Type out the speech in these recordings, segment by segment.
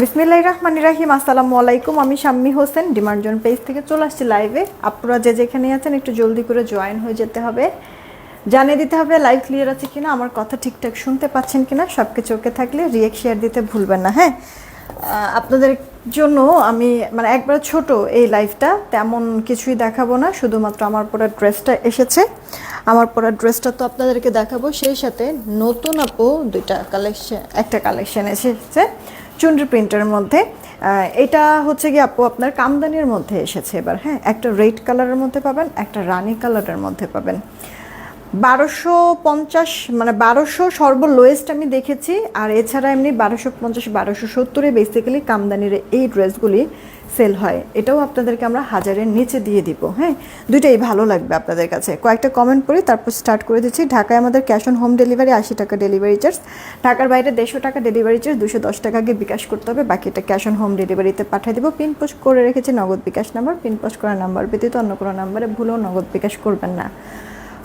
বিসমিল্লাহ রহমান রাহিম, আসসালামু আলাইকুম। আমি শাম্মী হোসেন, ডিমান্ডজন পেজ থেকে চলে আসছি লাইভে। আপনারা যে যেখানে আছেন, একটু জলদি করে জয়েন হয়ে যেতে হবে। জানিয়ে দিতে হবে, লাইভ ক্লিয়ার আছে কিনা, আমার কথা ঠিকঠাক শুনতে পাচ্ছেন কিনা সব কিছু ওকে থাকলে রিয়েক্ট শেয়ার দিতে ভুলবেন না হ্যাঁ? আপনাদের জন্য আমি মানে একবার ছোট এই লাইভটা, তেমন কিছুই দেখাবো না, শুধুমাত্র আমার পরা ড্রেসটা এসেছে। আমার পরা ড্রেসটা তো আপনাদেরকে দেখাবো, সেই সাথে নতুন আপু দুইটা কালেকশন, একটা কালেকশন এসেছে। চুনরি প্রিন্টের মধ্যে। এটা হচ্ছে কি আপু আপনার কামদানির মধ্যে এসেছে এবার হ্যাঁ? একটা রেড কালারের মধ্যে পাবেন, একটা রানি কালারের মধ্যে পাবেন। বারোশো পঞ্চাশ মানে বারোশো সর্ব লোয়েস্ট আমি দেখেছি, আর এছাড়া এমনি বারোশো পঞ্চাশ, বারোশো সত্তরে বেসিক্যালি কামদানির এই ড্রেসগুলি সেল হয়, এটাও আপনাদেরকে আমরা হাজারের নিচে দিয়ে দিব হ্যাঁ? দুইটাই ভালো লাগবে আপনাদের কাছে। কয়েকটা কমেন্ট পড়ি তারপর স্টার্ট করে দিচ্ছি। ঢাকায় আমাদের ক্যাশ অন হোম ডেলিভারি আশি টাকা ডেলিভারি চার্জ ঢাকার বাইরে দেড়শো টাকা ডেলিভারি চার্জ দুশো দশ টাকা আগে বিকাশ করতে হবে। বাকিটা ক্যাশ অন হোম ডেলিভারিতে পাঠিয়ে দেবো। পিন পোস্ট করে রেখেছি, Nagad bKash number pin post করা নাম্বার ব্যতীত অন্য কোনো নাম্বারে ভুলেও নগদ বিকাশ করবেন না।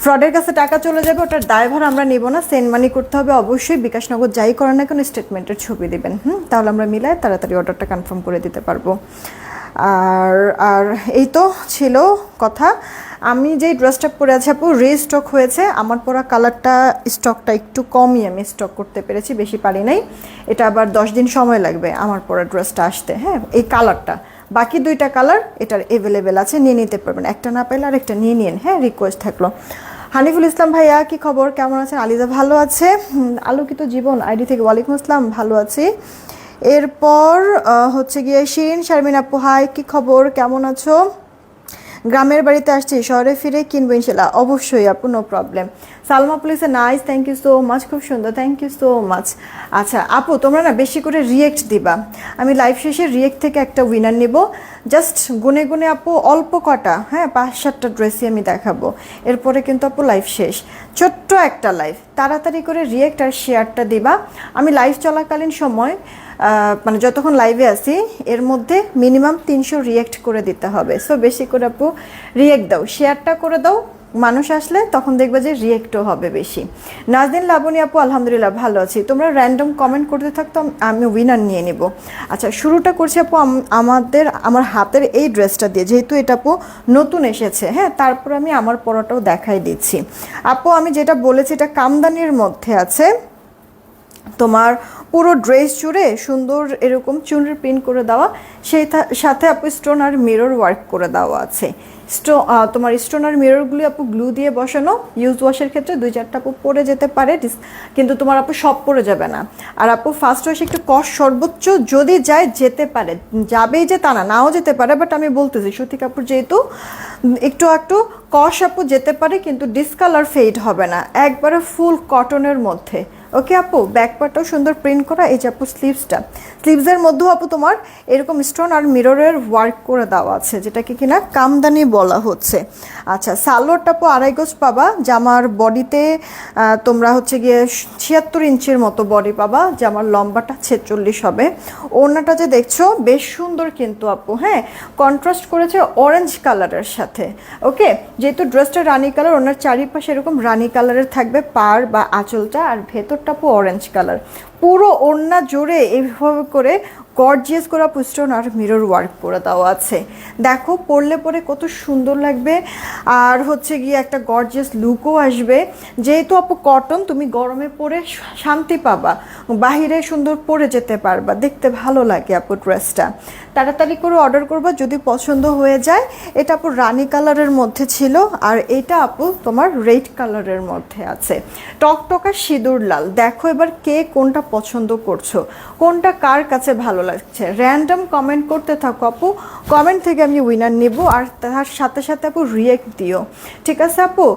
ফ্রডের কাছে টাকা চলে যাবে, ওটার দায়ভার আমরা নিব না। সেন্ড মানি করতে হবে অবশ্যই। বিকাশ নগদ যাই করেন না কোনো স্টেটমেন্টের ছবি দিবেন, হুম? তাহলে আমরা মিলাই তাড়াতাড়ি অর্ডারটা কনফার্ম করে দিতে পারব। আর আর এই তো ছিল কথা। আমি যে ড্রেসটা পরে আছি আপু, রে স্টক হয়েছে। আমার পরা কালারটা স্টকটা একটু কমই আমি স্টক করতে পেরেছি, বেশি পারি নাই। এটা আবার দশ দিন সময় লাগবে আমার পরা ড্রেসটা আসতে হ্যাঁ? এই কালারটা বাকি দুইটা কালার এটার অ্যাভেলেবেল আছে, নিয়ে নিতে পারবেন। একটা না পেলে আর একটা নিয়ে নিন হ্যাঁ? রিকোয়েস্ট থাকল। হানিফুল ইসলাম ভাইয়া, কি খবর? কেমন আছেন? আলিদা ভালো আছে? আলোকিত জীবন, আইডি থেকে ওয়ালাইকুম আসসালাম, ভালো আছি। এরপর হচ্ছে গিয়ে শিরিন শারমিন আপু, হাই, কি খবর? কেমন আছো? গ্রামের বাড়িতে আসছি, শহরে ফিরে কিনবো ইনশাল্লাহ। অবশ্যই আপু নো প্রবলেম সালমা পুলিশে nice thank you so much খুব সুন্দর থ্যাংক ইউ সো মাচ আচ্ছা আপু, তোমরা না বেশি করে রিয়েক্ট দিবা। আমি লাইভ শেষে রিয়েক্ট থেকে একটা উইনার নিব। জাস্ট গুনে গুনে আপু অল্প কটা হ্যাঁ পাঁচ সাতটা ড্রেসই আমি দেখাবো। এরপরে কিন্তু আপু লাইভ শেষ। ছোট্ট একটা লাইভ তাড়াতাড়ি করে রিয়েক্ট আর শেয়ারটা দিবা। আমি লাইভ চলাকালীন সময় মানে যতক্ষণ লাইভে আছি, এর মধ্যে মিনিমাম তিনশো রিয়েক্ট করে দিতে হবে। সো বেশি করে আপু রিয়েক্ট দাও। শেয়ারটা করে দাও। মানুষ আসলে তখন দেখবে যে রিয়েক্টও হবে বেশি। নাজদিন লাবণী আপু, আলহামদুলিল্লাহ ভালো আছি। তোমরা র্যান্ডম কমেন্ট করতে থাকতো, আম- উইনার নিয়ে নেব। আচ্ছা শুরুটা করছি আপু আমাদের, আমার হাতের এই ড্রেসটা দিয়ে। যেহেতু এটা আপু নতুন এসেছে হ্যাঁ তারপর আমি আমার পরাটাও দেখাই দিচ্ছি। আপু, আমি যেটা বলেছি, এটা কামদানির মধ্যে আছে। তোমার পুরো ড্রেস জুড়ে সুন্দর এরকম চুনরি প্রিন্ট করে দেওয়া, সেই সাথে আপু স্টোন আর মিরর ওয়ার্ক করে দেওয়া আছে। স্টো তোমার স্টোন আর মিররগুলি আপু গ্লু দিয়ে বসানো ইউজ ওয়াশের ক্ষেত্রে দুই চারটা আপু পরে যেতে পারে কিন্তু তোমার আপু সব পরে যাবে না। আর আপু ফার্স্ট ওয়াশ একটু কষ সর্বোচ্চ যদি যায় যেতে পারে, যাবেই যে তা না, নাও যেতে পারে বাট আমি বলতেছি সুতি কাপুর যেহেতু একটু একটু কষ আপু যেতে পারে, কিন্তু ডিসকালার ফেড হবে না, একবারে ফুল কটনের মধ্যে। ওকে আপু ব্যাক পার্টটাও সুন্দর প্রিন্ট করা, এই যে আপু স্লিভসটা স্লিভসের মধ্যেও আপু তোমার এরকম স্টোন আর মিররের ওয়ার্ক করে দেওয়া আছে, যেটাকে কিনা কামদানি বলা হচ্ছে। আচ্ছা সালোয়ারটা আপু আড়াই গজ পাবা, জামার বডিতে তোমরা হচ্ছে গিয়ে ছিয়াত্তর ইঞ্চির মতো বডি পাবা, জামার লম্বাটা ছেচল্লিশ হবে। ওড়নাটা যে দেখছ, বেশ সুন্দর কিন্তু আপু হ্যাঁ? কন্ট্রাস্ট করেছে অরেঞ্জ কালারের সাথে ওকে যেহেতু ড্রেসটা রানি কালার ওনার চারিপাশে এরকম রানি কালারের থাকবে পার বা আঁচলটা, আর ভেতরটা আপু অরেঞ্জ কালার পুরো ওড়না জুড়ে এইভাবে করে গর্জিয়াস করা পুস্টন আর মিরর ওয়ার্ক করে দেওয়া আছে। দেখো, পরলে পরে কত সুন্দর লাগবে। আর হচ্ছে গিয়ে একটা গর্জিয়াস লুকও আসবে। যেহেতু আপু কটন, তুমি গরমে পরে শান্তি পাবা। বাহিরে সুন্দর পরে যেতে পারবা। দেখতে ভালো লাগে আপু ড্রেসটা। তাড়াতাড়ি করে অর্ডার করবা, যদি পছন্দ হয়ে যায়। এটা আপু রানি কালারের মধ্যে ছিল, আর এটা আপু তোমার রেড কালারের মধ্যে আছে। টকটকা সিঁদুর লাল। দেখো এবার কে কোনটা পছন্দ করছ। কোনটা কার কাছে ভালো লাগছে। র্যান্ডম কমেন্ট করতে থাকো আপু। কমেন্ট থেকে আমি উইনার নেব আর তার সাথে সাথে আপু রিয়েক্ট দিও। ঠিক আছে আপু?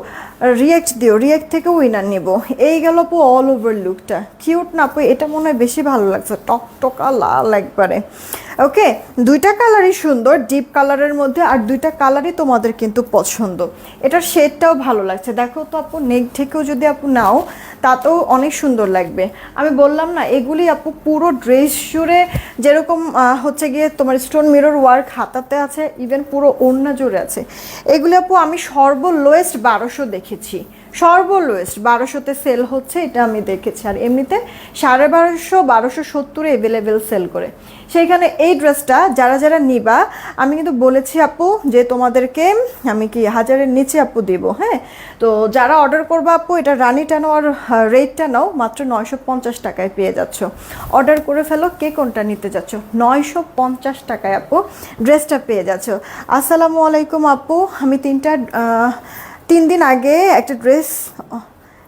রিয়েক্ট দিও রিয়েক্ট থেকে উইনার নেব। এই গেল আপু অল ওভার লুকটা কিউট না আপু এটা মনে হয় বেশি ভালো লাগছে। টকটকা লাল একবারে। ওকে দুইটা কালারই সুন্দর ডিপ কালারের মধ্যে, আর দুইটা কালারই তোমাদের কিন্তু পছন্দ। এটার শেডটাও ভালো লাগছে। দেখো তো আপু নেক থেকেও যদি আপু নাও, তাতেও অনেক সুন্দর লাগবে। আমি বললাম না, এগুলি আপু পুরো ড্রেস জুড়ে যেরকম হচ্ছে গিয়ে তোমার স্টোন মিরর ওয়ার্ক হাতাতে আছে ইভেন পুরো ওড়না জুড়ে আছে। এগুলি আপু আমি সর্ব লোয়েস্ট বারোশো দেখেছি। সর্বলোয়েস্ট বারোশোতে সেল হচ্ছে, এটা আমি দেখেছি। আর এমনিতে সাড়ে বারোশো বারোশো সত্তরে অ্যাভেলেবেল সেল করে। সেইখানে এই ড্রেসটা যারা যারা নিবা, আমি কিন্তু বলেছি আপু যে তোমাদেরকে আমি কি হাজারের নিচে আপু দিব হ্যাঁ? তো যারা অর্ডার করব আপু, এটা রানিটা আর রেটটা নাও, মাত্র নয়শো পঞ্চাশ টাকায় পেয়ে যাচ্ছ। অর্ডার করে ফেলো, কে কোনটা নিতে যাচ্ছ? নয়শো পঞ্চাশ টাকায় আপু ড্রেসটা পেয়ে যাচ্ছ। আসসালামু আলাইকুম আপু, আমি তিনটা তিন দিন আগে একটা ড্রেস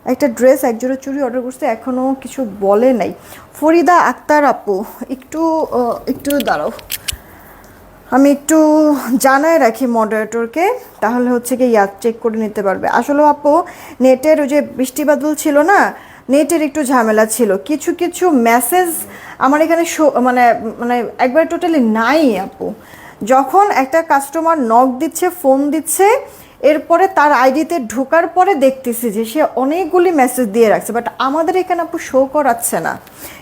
একটা ড্রেস একজোড়া চুড়ি অর্ডার করছে এখনও কিছু বলে নাই। ফরিদা আক্তার আপু, একটু একটু দাঁড়াও। আমি একটু জানায় রাখি মডারেটরকে তাহলে হচ্ছে কি ইয়া চেক করে নিতে পারবে। আসলে আপু, নেটের ওই যে বৃষ্টি বাদল ছিল না, নেটের একটু ঝামেলা ছিল। কিছু কিছু মেসেজ আমার এখানে শো- মানে মানে একবার টোটালি নাই আপু। যখন একটা কাস্টমার নক দিচ্ছে ফোন দিচ্ছে এরপরে তার আইডিতে ঢোকার পরে দেখতেছি যে সে অনেকগুলি মেসেজ দিয়ে রাখছে বাট আমাদের এখানে আপু শো করাচ্ছে না।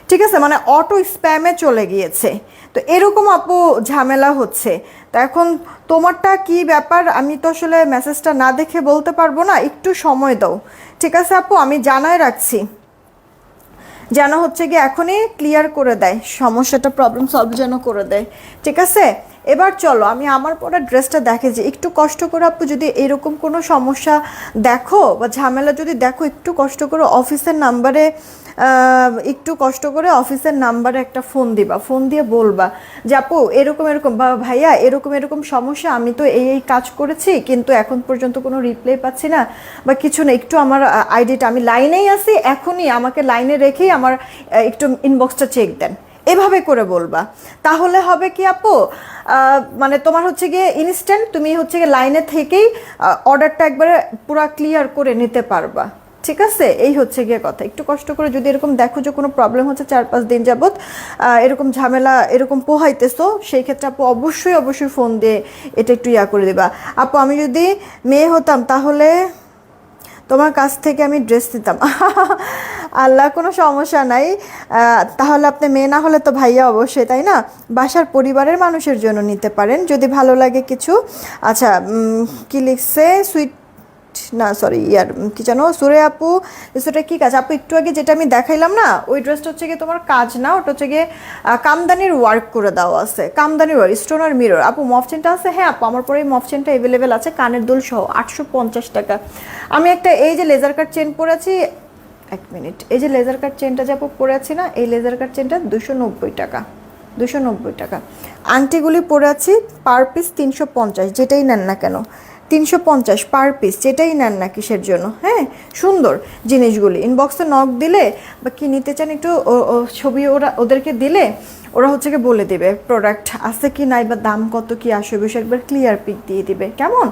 ঠিক আছে? মানে অটো স্প্যামে চলে গিয়েছে। তো এরকম আপু ঝামেলা হচ্ছে। তা এখন তোমারটা কি ব্যাপার? আমি তো আসলে মেসেজটা না দেখে বলতে পারব না। একটু সময় দাও। ঠিক আছে আপু? আমি জানায় রাখছি। যেন হচ্ছে গিয়ে এখনই ক্লিয়ার করে দেয়। সমস্যাটা প্রবলেম সলভ যেন করে দেয়। ঠিক আছে? এবার চলো, আমি আমার পরে ড্রেসটা দেখে যে একটু কষ্ট করে আপু যদি এরকম কোনো সমস্যা দেখো বা ঝামেলা যদি দেখো, একটু কষ্ট করে অফিসের নাম্বারে একটু কষ্ট করে অফিসের নাম্বারে একটা ফোন দিবা, ফোন দিয়ে বলবা যে আপু এরকম এরকম, বা ভাইয়া এরকম এরকম সমস্যা, আমি তো এই এই কাজ করেছি, কিন্তু এখন পর্যন্ত কোনো রিপ্লাই পাচ্ছি না, বা কিছু না, একটু আমার আইডিটা আমি লাইনেই আছি, এখনই আমাকে লাইনে রেখেই আমার একটু ইনবক্সটা চেক দেন। এভাবে করে বলবা। তাহলে হবে কি আপু মানে তোমার হচ্ছে গিয়ে ইনস্ট্যান্ট তুমি হচ্ছে গিয়ে লাইনে থেকেই অর্ডারটা একবারে পুরো ক্লিয়ার করে নিতে পারবা। ঠিক আছে? এই হচ্ছে গিয়ে কথা। একটু কষ্ট করে যদি এরকম দেখো যে কোনো প্রবলেম হচ্ছে চার পাঁচ দিন যাবৎ এরকম ঝামেলা, এরকম পোহাইতেছো, সেই ক্ষেত্রে আপু অবশ্যই অবশ্যই ফোন দিয়ে এটা একটু ইয়া করে দেবা। আপু, আমি যদি মেয়ে হতাম তাহলে তোমার কাছ থেকে আমি ড্রেস দিতাম আল্লাহ কোনো সমস্যা নাই। তাহলে আপনি মেয়ে না হলে তো ভাইয়া অবশ্যই, তাই না? বাসার পরিবারের মানুষের জন্য নিতে পারেন, যদি ভালো লাগে কিছু। আচ্ছা কি লিখছে? সুইট না সরি ইয়ার কি জানো? সুরে আপু, সেটা কি কাজ? আপু, একটু আগে যেটা আমি দেখাইলাম না, ওই ড্রেসটা হচ্ছে গিয়ে তোমার কাজ না, ওটা হচ্ছে গিয়ে কামদানির ওয়ার্ক করে দেওয়া আছে। কামদানির ওয়ার্ক স্টোন আর মিরর আপু মফ চেনটা আছে? হ্যাঁ আপু, আমার পরে এই মফ চেনটা অ্যাভেলেবেল আছে, কানের দুল সহ, আটশো পঞ্চাশ টাকা। আমি একটা, এই যে লেজার কাট চেন পরেছি, এক মিনিট, এই যে লেজার কাট চেনটা যে আপু পরে আছি না, এই লেজার কাট চেনটা দুশো নব্বই টাকা, দুশো নব্বই টাকা। আংটিগুলি পরে আছি পার পিস তিনশো পঞ্চাশ, যেটাই নেন না কেন। তিনশো পঞ্চাশ পার পিস যেটাই নেন না কিসের জন্য হ্যাঁ? সুন্দর জিনিসগুলি। ইনবক্সে নক দিলে বা কি নিতে চান একটু ছবি ওরা, ওদেরকে দিলে ওরা হচ্ছে কি বলে দেবে প্রোডাক্ট আছে কি নাই বা দাম কত কি আসবে বিষয় একবার ক্লিয়ার পিক দিয়ে দিবে। কেমন?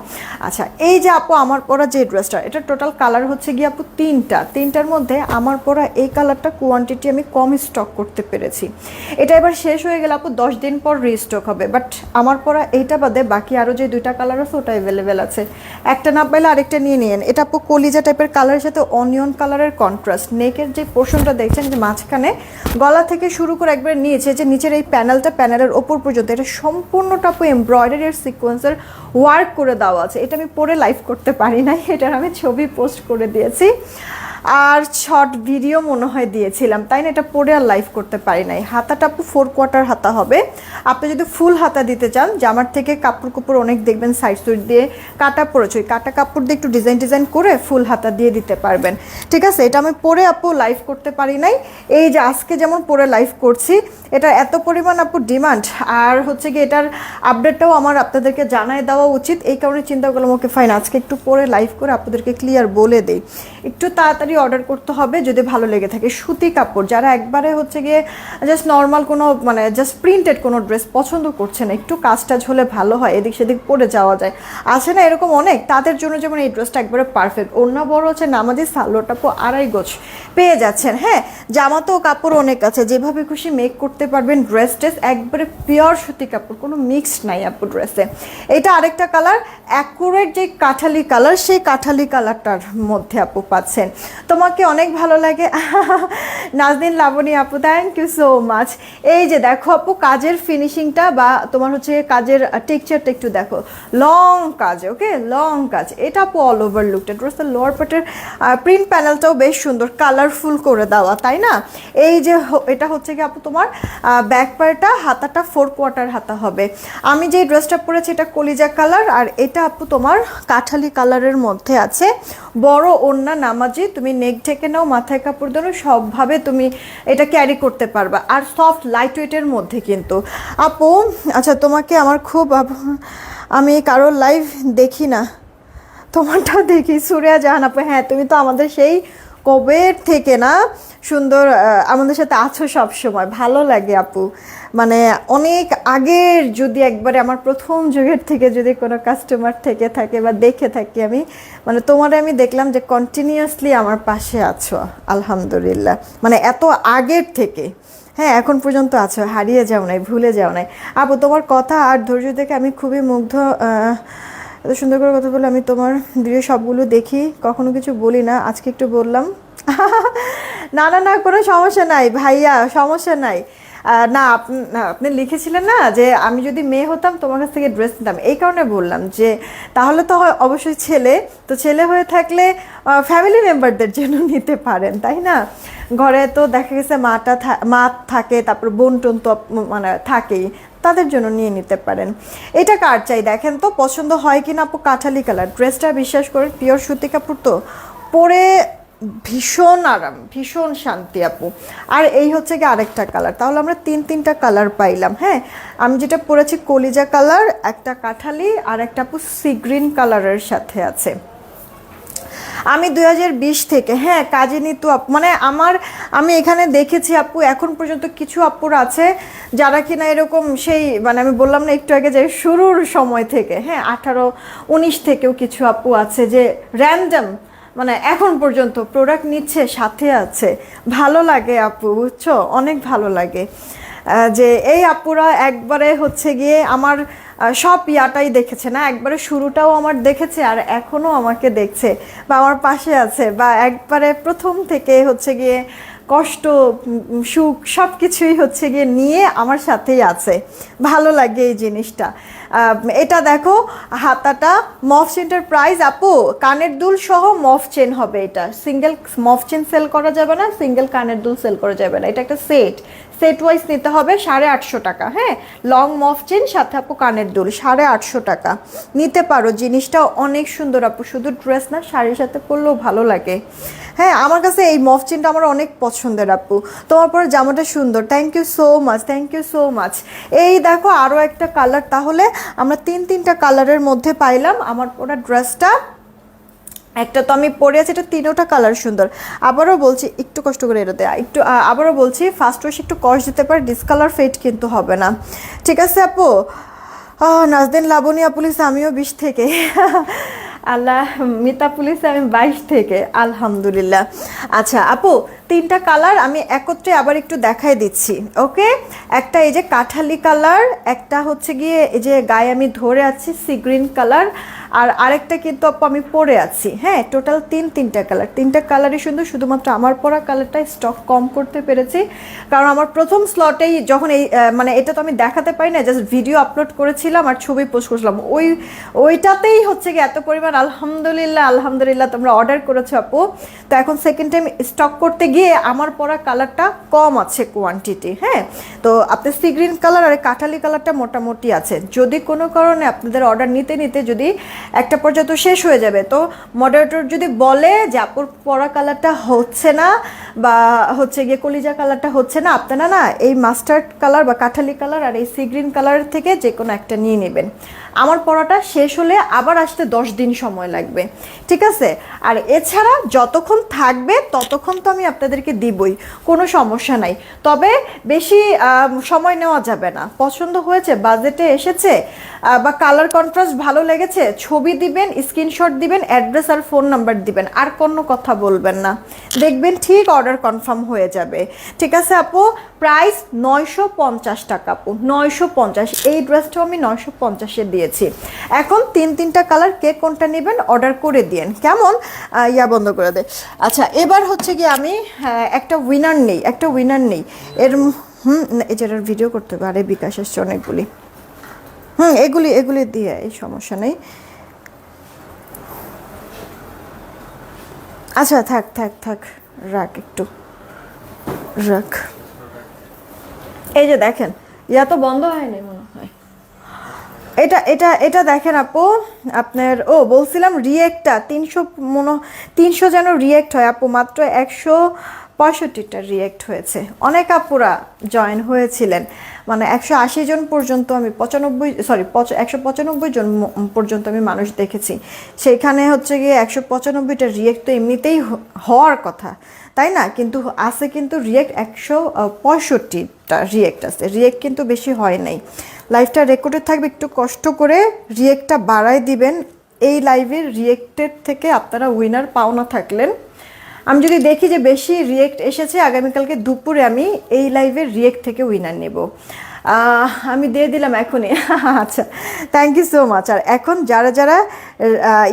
আচ্ছা এই যে আপু, আমার পরা যে ড্রেসটা এটা টোটাল কালার হচ্ছে গিয়ে আপু তিনটা। তিনটার মধ্যে আমার পরা এই কালারটা কোয়ান্টিটি আমি কম স্টক করতে পেরেছি। এটা এবার শেষ হয়ে গেলে আপু দশ দিন পর রিস্টক হবে। বাট আমার পরা এইটা বাদে বাকি আরও যে দুইটা কালার আছে, ওটা অ্যাভেলেবেল আছে। একটা না পাইলে আরেকটা নিয়ে নিন এটা আপু কলিজা টাইপের কালারের সাথে অনিয়ন কালারের কন্ট্রাস্ট নেকের যে পোর্শনটা দেখছেন যে মাঝখানে, গলা থেকে শুরু করে একবার নিয়েছে যে নিচের এই প্যানেলটা, প্যানেলের ওপর পর্যন্ত এটা সম্পূর্ণটা আপু এমব্রয়ডারির সিকোয়েন্সের ওয়ার্ক করে দেওয়া আছে। এটা আমি পরে লাইভ করতে পারি নাই, এটার আমি ছবি পোস্ট করে দিয়েছি। আর শর্ট ভিডিও মনে হয় দিয়েছিলাম, তাই না? এটা পরে আর লাইভ করতে পারি নাই। হাতাটা আপু ফোর কোয়ার্টার হাতা হবে। আপনি যদি ফুল হাতা দিতে চান, জামার থেকে কাপড় কুপড় অনেক দেখবেন সাইড সুইট দিয়ে কাটা পড়েছে। ওই কাটা কাপড় দিয়ে একটু ডিজাইন ডিজাইন করে ফুল হাতা দিয়ে দিতে পারবেন। ঠিক আছে? এটা আমি পরে আপু লাইভ করতে পারি নাই। এই যে আজকে যেমন পরে লাইভ করছি, এটা এত পরিমাণ আপু ডিমান্ড আর হচ্ছে কি, এটার আপডেটটাও আমার আপনাদেরকে জানায় দেওয়া উচিত। এই কারণে চিন্তা করলাম ওকে ফাইন আজকে একটু পরে লাইভ করে আপনাদেরকে ক্লিয়ার বলে দেই। একটু তাড়াতাড়ি অর্ডার করতে হবে যদি ভালো লেগে থাকে। সুতি কাপড়, যারা একবারে হচ্ছে গিয়ে জাস্ট নর্মাল কোনো মানে জাস্ট প্রিন্টেড কোনো ড্রেস পছন্দ করছে না একটু কাজ টাজ হলে ভালো হয়, এদিক সেদিক পরে যাওয়া যায়। আছে না এরকম অনেক? তাদের জন্য যেমন এই ড্রেসটা একবারে পারফেক্ট অন্য বড় হচ্ছে নামাজি সালোয়ারটা পুরো আড়াই গোছ পেয়ে যাচ্ছেন। হ্যাঁ জামা তো কাপড় অনেক আছে, যেভাবে খুশি মেক করতে পারবেন ড্রেস ট্রেস একবারে পিওর সুতি কাপড়, কোনো মিক্সড নাই আপু ড্রেসে এটা আরেকটা কালার অ্যাকুরেট যে কাঠালি কালার সেই কাঠালি কালারটার মধ্যে আপু পাচ্ছেন। তোমাকে অনেক ভালো লাগে। নাজদিন লাবণী আপু থ্যাংক ইউ সো মাচ এই যে দেখো আপু, কাজের ফিনিশিংটা বা তোমার হচ্ছে কাজের টেক্সচারটা একটু দেখো। লং কাজ ওকে লং কাজ। এটা আপু অল ওভার লুকটা ড্রেসের লোয়ার পার্টের প্রিন্ট প্যানেলটাও বেশ সুন্দর কালারফুল করে দেওয়া, তাই না? এই যে এটা হচ্ছে কি আপু তোমার ব্যাক পার্টটা হাতাটা ফোর কোয়ার্টার হাতা হবে। আমি যে ড্রেসটা পরেছি এটা কলিজা কালার আর এটা আপু তোমার কাঠালি কালারের মধ্যে আছে। বড় ওড়না নামাজি তুমি নেক ঢেকে নাও, মাথায় কাপড় দেনো সবভাবে তুমি এটা ক্যারি করতে পারবা। আর সফট লাইট ওয়েটের মধ্যে কিন্তু। আপু আচ্ছা তোমাকে আমার খুব আমি কারোর লাইভ দেখি না। তোমারটা দেখি। সুরিয়া জাহান আপু হ্যাঁ তুমি তো আমাদের সেই কবের থেকে না সুন্দর আমাদের সাথে আছো সব সময় ভালো লাগে আপু। মানে অনেক আগের যদি একবারে আমার প্রথম যুগের থেকে যদি কোনো কাস্টমার থেকে থাকে বা দেখে থাকি আমি মানে তোমারে আমি দেখলাম যে কন্টিনিউয়াসলি আমার পাশে আছো, আলহামদুলিল্লাহ। মানে এত আগের থেকে। হ্যাঁ এখন পর্যন্ত আছো, হারিয়ে যাও নাই, ভুলে যাও নাই। আপু, তোমার কথা আর ধৈর্য দেখে আমি খুবই মুগ্ধ এত সুন্দর করে কথা বলে আমি তোমার ভিডিও সবগুলো দেখি, কখনো কিছু বলি না, আজকে একটু বললাম। না না না, কোনো সমস্যা নাই, ভাইয়া, সমস্যা নাই। না আপনি লিখেছিলেন না যে আমি যদি মেয়ে হতাম, তোমার কাছ থেকে ড্রেস নিতাম। এই কারণে বললাম যে, তাহলে তো অবশ্যই ছেলে, তো ছেলে হয়ে থাকলে ফ্যামিলি মেম্বারদের জন্য নিতে পারেন, তাই না? ঘরে তো দেখা গেছে মাটা মা থাকে, তারপর বোন টোন তো মানে থাকেই। তাদের জন্য নিয়ে নিতে পারেন। এটা কার চাই দেখেন তো? পছন্দ হয় কি না আপু কাঠালি কালার? ড্রেসটা বিশ্বাস করে পিওর সুতি কাপড় তো। পরে ভীষণ আরাম, ভীষণ শান্তি আপু। আর এই হচ্ছে কি আরেকটা কালার। তাহলে আমরা তিন, তিনটা কালার পাইলাম হ্যাঁ? আমি যেটা পরেছি কলিজা কালার, একটা কাঠালি আর একটা আপু সি গ্রিন কালারের সাথে আছে। আমি দু হাজার বিশ থেকে হ্যাঁ কাজে নিতু আপু মানে আমার, আমি এখানে দেখেছি আপু, এখন পর্যন্ত কিছু আপুর আছে যারা কিনা এরকম সেই মানে আমি বললাম না একটু আগে যে শুরুর সময় থেকে হ্যাঁ আঠারো, উনিশ থেকেও কিছু আপু আছে যে র্যান্ডম মানে এখন পর্যন্ত প্রোডাক্ট নিচ্ছে, সাথে আছে। ভালো লাগে আপু, বুঝছ? অনেক ভালো লাগে। যে এই আপুরা একবারে হচ্ছে গিয়ে আমার সব ইয়াটাই দেখেছে না? একবারে শুরুটাও আমার দেখেছে আর এখনও আমাকে দেখছে বা আমার পাশে আছে বা একবারে প্রথম থেকে হচ্ছে গিয়ে কষ্ট সুখ সব কিছুই হচ্ছে গিয়ে নিয়ে আমার সাথেই আছে। ভালো লাগে এই জিনিসটা। এটা দেখো, হাতাটা মফ চেনটার প্রাইস আপু, কানের দুল সহ মফ চেন হবে এটা। সিঙ্গেল মফ চেন সেল করা যাবে না সিঙ্গেল কানের দুল সেল করা যাবে না। এটা একটা সেট সেট ওয়াইজ নিতে হবে সাড়ে আটশো টাকা হ্যাঁ? লং মফ চেন সাথে আপু কানের দুল, সাড়ে আটশো টাকা। নিতে পারো জিনিসটা অনেক সুন্দর আপু, শুধু ড্রেস না, শাড়ির সাথে পরলেও ভালো লাগে। হ্যাঁ আমার কাছে এই মফ চেনটা আমার অনেক পছন্দের আপু। তোমার পরে জামাটা সুন্দর thank you so much thank you so much এই দেখো আরও একটা কালার তাহলে আমরা তিন তিনটা কালারের মধ্যে পাইলাম, আমার পরা ড্রেসটা একটা তো আমি পরে আছি, এটা তিনোটা কালার সুন্দর। আবারও বলছি, একটু কষ্ট করে এটাতে একটু আবারও বলছি ফার্স্ট ওয়াশ একটু কষ দিতে পারে ডিসকালার ফেড কিন্তু হবে না। ঠিক আছে আপু? নাজদিন লাবণী পুলিশ আমিও বিশ থেকে। আল্লাহ, মিতা পুলিশ আমি বাইশ থেকে। আলহামদুলিল্লাহ। আচ্ছা আপু, তিনটা কালার আমি একত্রে আবার একটু দেখাই দিচ্ছি, ওকে? একটা এই যে কাঠালি কালার একটা হচ্ছে গিয়ে এই যে গায়ে আমি ধরে আছি সি গ্রিন কালার আর আরেকটা কিন্তু আপু আমি পরে আছি। হ্যাঁ টোটাল তিন, তিনটা কালার তিনটা কালারই সুন্দর শুধুমাত্র আমার পরা কালারটা স্টক কম করতে পেরেছি। কারণ আমার প্রথম স্লটেই যখন এই মানে এটা তো আমি দেখাতে পারি না জাস্ট ভিডিও আপলোড করেছিলাম আর ছবি পোস্ট করেছিলাম। ওই, ওইটাতেই হচ্ছে কি এত পরিমাণ আলহামদুলিল্লাহ আলহামদুলিল্লাহ তোমরা অর্ডার করেছ আপু। তো এখন সেকেন্ড টাইম স্টক করতে গিয়ে আমার পরা কালারটা কম আছে কোয়ান্টিটি হ্যাঁ? তো আপনি সি গ্রিন কালার আর কাঠালি কালারটা মোটামুটি আছে। যদি কোনো কারণে আপনাদের অর্ডার নিতে নিতে যদি একটা পর্যায়ে তো শেষ হয়ে যাবে। তো মডারেটর যদি বলে যে, আপুর পরা কালারটা হচ্ছে না বা হচ্ছে গিয়ে কলিজা কালারটা হচ্ছে না, আপনারা না এই মাস্টার্ড কালার বা কাঠালি কালার আর এই সি গ্রিন কালারের থেকে যে কোনো একটা নিয়ে নেবেন। আমার পড়াটা শেষ হলে আবার আসতে দশ দিন সময় লাগবে। ঠিক আছে? আর এছাড়া যতক্ষণ থাকবে ততক্ষণ তো আমি আপনাদেরকে দিবই, কোনো সমস্যা নাই। তবে বেশি সময় নেওয়া যাবে না। পছন্দ হয়েছে, বাজেটে এসেছে বা কালার কন্ট্রাস্ট ভালো লেগেছে, ছবি দিবেন স্ক্রিনশট দিবেন অ্যাড্রেস আর ফোন নাম্বার দিবেন, আর কোনো কথা বলবেন না। দেখবেন ঠিক অর্ডার কনফার্ম হয়ে যাবে। ঠিক আছে আপু? প্রাইস নয়শো পঞ্চাশ টাকা আপু, নয়শো পঞ্চাশ। এই ড্রেসটাও আমি নয়শো পঞ্চাশে দিয়েছি। এখন তিন তিনটা কালার কে কোনটা নেবেন অর্ডার করে দিন কেমন? ইয়া বন্ধ করে দে। আচ্ছা এবার হচ্ছে কি আমি হ্যাঁ, একটা উইনার নেই একটা উইনার নেই। এর হুম যেটার ভিডিও করতে আরে বিকাশ এসছে অনেকগুলি। হুম এগুলি এগুলি দিয়ে এই সমস্যা নেই। আচ্ছা থাক থাক থাক রাখ একটু। রাখ। এই যে দেখেন ইয়া তো বন্ধ হয়নি মনে হয়। এটা এটা এটা দেখেন আপু, আপনার, ও বলছিলাম রিয়েক্টটা তিনশো মনো, তিনশো যেন রিয়েক্ট হয় আপু, মাত্র একশো পঁয়ষট্টিটা রিয়েক্ট হয়েছে। অনেক আপুরা জয়েন হয়েছিলেন। মানে একশো আশি জন পর্যন্ত আমি পঁচানব্বই সরি একশো পঁচানব্বই জন পর্যন্ত আমি মানুষ দেখেছি। সেইখানে হচ্ছে গিয়ে একশো পঁচানব্বইটা রিয়েক্ট তো এমনিতেই হওয়ার কথা, তাই না? কিন্তু আছে কিন্তু রিয়েক্ট একশো পঁয়ষট্টিটা রিয়েক্ট আছে। রিয়েক্ট কিন্তু বেশি হয় নাই। লাইভটা রেকর্ডে থাকবে, একটু কষ্ট করে রিয়েক্টটা বাড়ায় দিবেন। এই লাইভের রিয়েক্টের থেকে আপনারা উইনার পাওনা থাকলেন। আমি যদি দেখি যে বেশি রিয়েক্ট এসেছে, আগামীকালকে দুপুরে আমি এই লাইভের রিয়েক্ট থেকে উইনার নেব। আমি দিয়ে দিলাম এখনই। আচ্ছা থ্যাংক ইউ সো মাচ আর এখন যারা যারা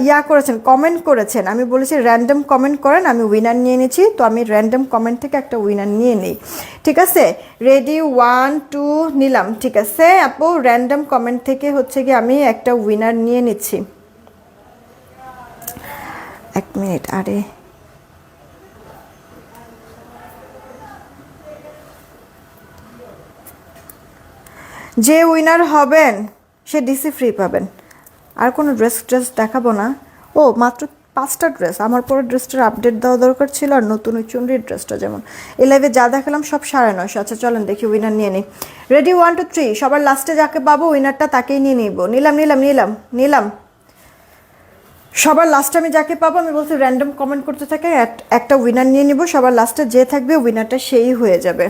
ইয়া করেছেন কমেন্ট করেছেন, আমি বলেছি র্যান্ডম কমেন্ট করেন, আমি উইনার নিয়ে নিয়েছি তো আমি র্যান্ডম কমেন্ট থেকে একটা উইনার নিয়ে নিই। ঠিক আছে? রেডি ওয়ান টু নিলাম। ঠিক আছে? আপু র্যান্ডম কমেন্ট থেকে হচ্ছে কি আমি একটা উইনার নিয়ে নিচ্ছি। এক মিনিট আরে। যে উইনার হবেন, সে ডিসি ফ্রি পাবেন। আর কোনো ড্রেস ট্রেস দেখাবো না। ও, মাত্র পাঁচটা ড্রেস আমার পরে ড্রেসটার আপডেট দেওয়া দরকার ছিল আর নতুন ওই চুনরির ড্রেসটা যেমন। এই লাইভে যা দেখালাম সব সাড়ে নয়শো। আচ্ছা চলেন দেখি উইনার নিয়ে নিই। রেডি ওয়ান টু থ্রি সবার লাস্টে যাকে পাবো উইনারটা তাকেই নিয়ে নিব। নিলাম নিলাম নিলাম নিলাম। সবার লাস্টে আমি যাকে পাবো, আমি বলছি র্যান্ডম কমেন্ট করতে থাকে এক- একটা উইনার নিয়ে নিব। সবার লাস্টে যে থাকবে উইনারটা সেই হয়ে যাবে।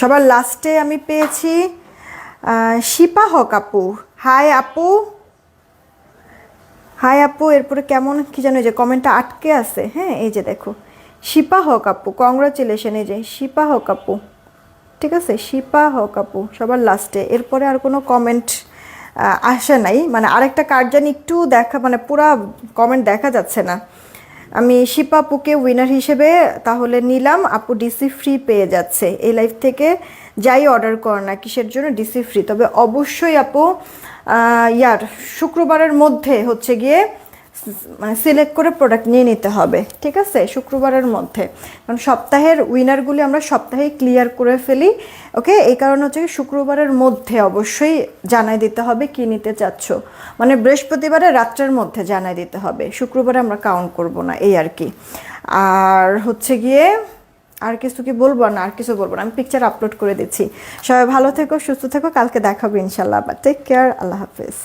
সবার লাস্টে আমি পেয়েছি শিপা হক আপু। হাই আপু। হাই আপু, এরপরে কেমন কি জানো যে কমেন্টটা আটকে আছে। হ্যাঁ এই যে দেখো। শিপা হক আপু কংগ্রাচুলেশন এই যে শিপা হক আপু। ঠিক আছে? শিপা হক আপু, সবার লাস্টে। এরপরে আর কোনো কমেন্ট আসে নাই। মানে আরেকটা কার্ড জানি একটু দেখা মানে পুরা কমেন্ট দেখা যাচ্ছে না। আমি শিপাপুকে উইনার হিসেবে, তাহলে নিলাম। আপু ডিসি ফ্রি পেয়ে যাচ্ছে। এই লাইফ থেকে যাই অর্ডার কর না কিসের জন্য ডিসি ফ্রি তবে অবশ্যই আপু ইয়ার, শুক্রবারের মধ্যে হচ্ছে গিয়ে মানে সিলেক্ট করে প্রোডাক্ট নিয়ে নিতে হবে, ঠিক আছে? শুক্রবারের মধ্যে। কারণ সপ্তাহের উইনারগুলি আমরা সপ্তাহেই ক্লিয়ার করে ফেলি ওকে এই কারণে হচ্ছে শুক্রবারের মধ্যে অবশ্যই জানাই দিতে হবে কি নিতে চাচ্ছ। মানে বৃহস্পতিবারে রাত্রের মধ্যে জানাই দিতে হবে। শুক্রবারে আমরা কাউন্ট করব না, এই আর কি। আর হচ্ছে গিয়ে আর কিছু কি বলব না, আর কিছু বলব না। আমি পিকচার আপলোড করে দিচ্ছি। সবাই ভালো থেকো, সুস্থ থেকো। কালকে দেখাবো ইনশাল্লাহ টেক কেয়ার আল্লাহ হাফেজ।